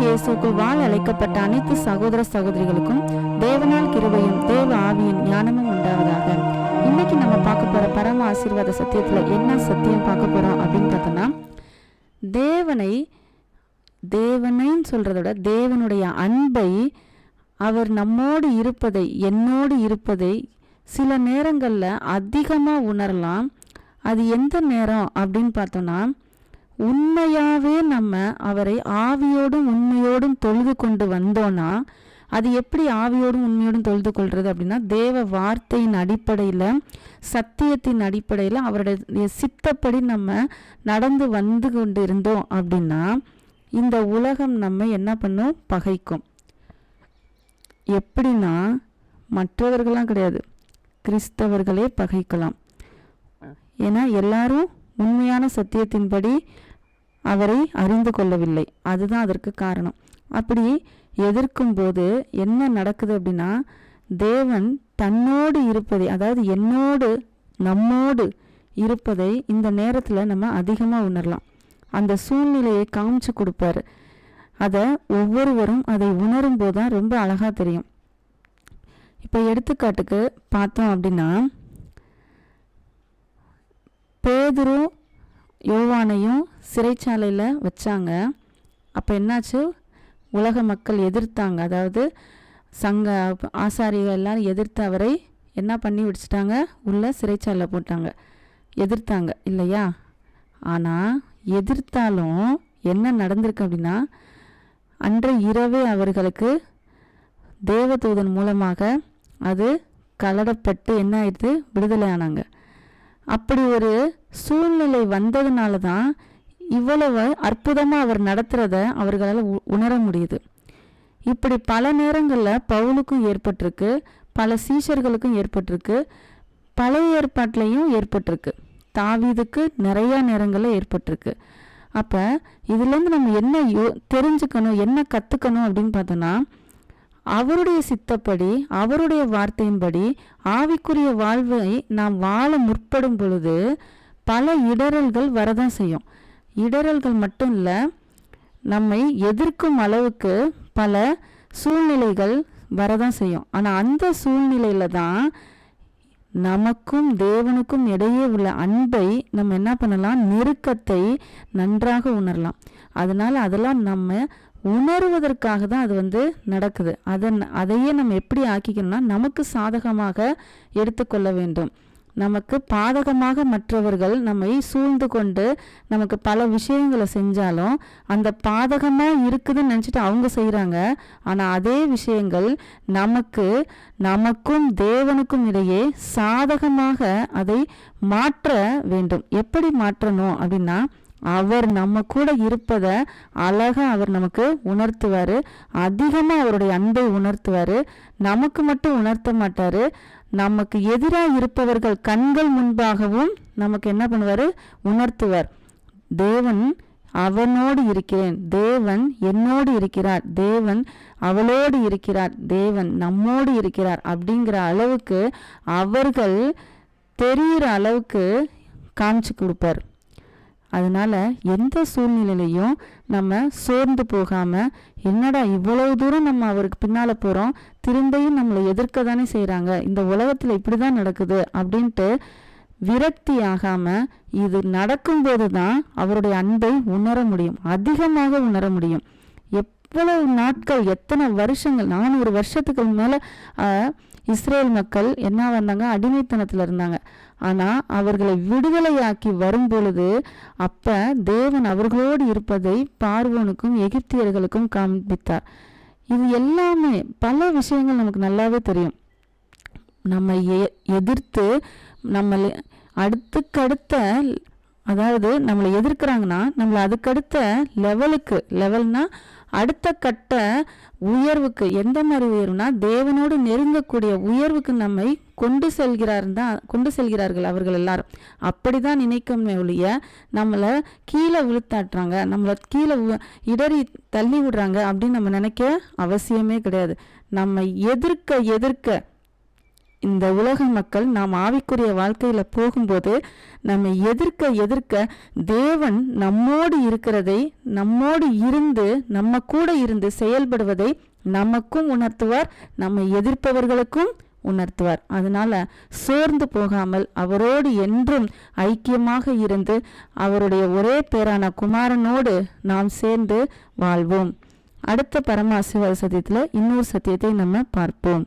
இயேசுக்குள் வாழ் அழைக்கப்பட்ட அனைத்து சகோதர சகோதரிகளுக்கும் தேவனால் கிருபையும் தேவ ஆவியின் ஞானமும் உண்டாவதாக. இன்னைக்கு நம்ம பார்க்க போற பரம ஆசீர்வாத சத்தியத்துல என்ன சத்தியம் பார்க்க போறோம் அப்படின்னு பார்த்தோம்னா தேவனை தேவனைன்னு சொல்றதோட விட தேவனுடைய அன்பை அவர் நம்மோடு இருப்பதை என்னோடு இருப்பதை சில நேரங்களில் அதிகமாக உணரலாம். அது எந்த நேரம் அப்படின்னு பார்த்தோன்னா உண்மையாகவே நம்ம அவரை ஆவியோடும் உண்மையோடும் தொழுது கொண்டு வந்தோன்னா அது எப்படி ஆவியோடும் உண்மையோடும் தொழுது கொள்வது அப்படின்னா தேவ வார்த்தையின் அடிப்படையில் சத்தியத்தின் அடிப்படையில் அவருடைய சித்தப்படி நம்ம நடந்து வந்து கொண்டு இருந்தோம் அப்படின்னா இந்த உலகம் நம்ம என்ன பண்ணும்? பகைக்கும். எப்படின்னா மற்றவர்களாம் கிடையாது. கிறிஸ்தவர்களே பகைக்கலாம். ஏன்னா எல்லாரும் உண்மையான சத்தியத்தின்படி அவரை அறிந்து கொள்ளவில்லை. அதுதான் அதற்கு காரணம். அப்படி எதிர்க்கும் போது என்ன நடக்குது அப்படின்னா தேவன் தன்னோடு இருப்பதை அதாவது என்னோடு நம்மோடு இருப்பதை இந்த நேரத்தில் நம்ம அதிகமாக உணரலாம். அந்த சூழ்நிலையை காமிச்சு கொடுப்பாரு. அதை ஒவ்வொருவரும் அதை உணரும் போது தான் ரொம்ப அழகாக தெரியும். இப்போ எடுத்துக்காட்டுக்கு பார்த்தோம் அப்படின்னா பேதரும் யோவானையும் சிறைச்சாலையில் வச்சாங்க. அப்போ என்னாச்சு? உலக மக்கள் எதிர்த்தாங்க. அதாவது சங்க ஆசாரிகள் எல்லாரும் எதிர்த்து அவரை என்ன பண்ணி விடிச்சிட்டாங்க உள்ளே சிறைச்சாலை போட்டாங்க. எதிர்த்தாங்க. இல்லையா? ஆனால் எதிர்த்தாலும் என்ன நடந்திருக்கு அப்படின்னா அன்றை இரவே அவர்களுக்கு தேவதூதன் மூலமாக அது கலடப்பட்டு என்ன ஆயிடுது? விடுதலை ஆனாங்க. அப்படி ஒரு சூழ்நிலை வந்ததுனால தான் இவ்வளவு அற்புதமாக அவர் நடத்துகிறத அவர்களால் உ- உணர முடியுது. இப்படி பல நேரங்களில் பவுலுக்கும் ஏற்பட்டிருக்கு பல சீஷர்களுக்கும் ஏற்பட்டிருக்கு பழைய ஏற்பாட்டிலையும் ஏற்பட்டிருக்கு. தாவீதுக்கு நிறையா நேரங்களில் ஏற்பட்டிருக்கு. அப்போ இதுலேருந்து நம்ம என்ன யோ தெரிஞ்சுக்கணும் என்ன கற்றுக்கணும் அப்படின்னு பார்த்தோன்னா அவருடைய சித்தப்படி அவருடைய வார்த்தையின்படி ஆவிக்குரிய வாழ்வை நாம் வாழ முற்படும் பொழுது பல இடரல்கள் வரதான் செய்யும். இடரல்கள் மட்டும் இல்லை நம்மை எதிர்க்கும் அளவுக்கு பல சூழ்நிலைகள் வரதான் செய்யும். ஆனால் அந்த சூழ்நிலையில தான் நமக்கும் தேவனுக்கும் இடையே உள்ள அன்பை நம்ம என்ன பண்ணலாம்? நெருக்கத்தை நன்றாக உணரலாம். அதனால் அதெல்லாம் நம்ம உணர்வதற்காக தான் அது வந்து நடக்குது. அதை அதையே நம்ம எப்படி ஆக்கிக்கணும்னா நமக்கு சாதகமாக எடுத்துக்கொள்ள வேண்டும். நமக்கு பாதகமாக மற்றவர்கள் நம்மை சூழ்ந்து கொண்டு நமக்கு பல விஷயங்களை செஞ்சாலும் அந்த பாதகமாக இருக்குதுன்னு நினச்சிட்டு அவங்க செய்கிறாங்க ஆனால் அதே விஷயங்கள் நமக்கு நமக்கும் தேவனுக்கும் இடையே சாதகமாக அதை மாற்ற வேண்டும். எப்படி மாற்றணும் அப்படின்னா அவர் நம்ம கூட இருப்பதை அழகா அவர் நமக்கு உணர்த்துவார். அதிகமாக அவருடைய அன்பை உணர்த்துவார். நமக்கு மட்டும் உணர்த்த மாட்டார். நமக்கு எதிராக இருப்பவர்கள் கண்கள் முன்பாகவும் நமக்கு என்ன பண்ணுவார்? உணர்த்துவார். தேவன் அவனோடு இருக்கிறேன். தேவன் என்னோடு இருக்கிறார். தேவன் அவளோடு இருக்கிறார். தேவன் நம்மோடு இருக்கிறார் அப்படிங்கிற அளவுக்கு அவர்கள் தெரிகிற அளவுக்கு காமிச்சு கொடுப்பார். அதனால எந்த சூழ்நிலையிலையும் நம்ம சோர்ந்து போகாமல் என்னடா இவ்வளவு தூரம் நம்ம அவருக்கு பின்னால் போகிறோம் திரும்பியும் நம்மளை எதிர்க்க தானே செய்கிறாங்க இந்த உலகத்தில் இப்படி தான் நடக்குது அப்படின்ட்டு விரக்தி ஆகாமல் இது நடக்கும்போது தான் அவருடைய அன்பை உணர முடியும் அதிகமாக உணர முடியும். எவ்வளவு நாட்கள் எத்தனை வருஷங்கள் நானூறு வருஷத்துக்கு மேல இஸ்ரேல் மக்கள் என்ன வந்தாங்க? அடிமைத்தனத்தில் இருந்தாங்க. ஆனால் அவர்களை விடுதலையாக்கி வரும் பொழுது அப்போ தேவன் அவர்களோடு இருப்பதை பார்வோனுக்கும் எகிப்தியர்களுக்கும் காண்பித்தார். இது எல்லாமே பல விஷயங்கள் நமக்கு நல்லாவே தெரியும். நம்ம எ- எதிர்த்து நம்மளை அடுத்துக்கடுத்த அதாவது நம்மளை எதிர்க்கிறாங்கன்னா நம்மளை அதுக்கடுத்த லெவலுக்கு லெவல்னால் அடுத்த கட்ட உயர்வுக்கு எந்த மாதிரி உயர்வுனா தேவனோடு நெருங்கக்கூடிய உயர்வுக்கு நம்மை கொண்டு செல்கிறார் தான் கொண்டு செல்கிறார்கள் அவர்கள் எல்லாரும். அப்படி தான் நினைக்கணுமே ஒழிய நம்மளை கீழே விழுத்தாட்டுறாங்க நம்மளை கீழே இடறி தள்ளி விடுறாங்க அப்படின்னு நம்ம நினைக்க அவசியமே கிடையாது. நம்ம எதிர்க்க எதிர்க்க இந்த உலக மக்கள் நாம் ஆவிக்குரிய வாழ்க்கையில் போகும்போது நம்ம எதிர்க்க எதிர்க்க தேவன் நம்மோடு இருக்கிறதை நம்மோடு இருந்து நம்ம கூட இருந்து செயல்படுவதை நமக்கும் உணர்த்துவார் நம்ம எதிர்ப்பவர்களுக்கும் உணர்த்துவார். அதனால சோர்ந்து போகாமல் அவரோடு என்றும் ஐக்கியமாக இருந்து அவருடைய ஒரே பேரான குமாரனோடு நாம் சேர்ந்து வாழ்வோம். அடுத்த பரமாசிவ சத்தியத்தில் இன்னொரு சத்தியத்தை நம்ம பார்ப்போம்.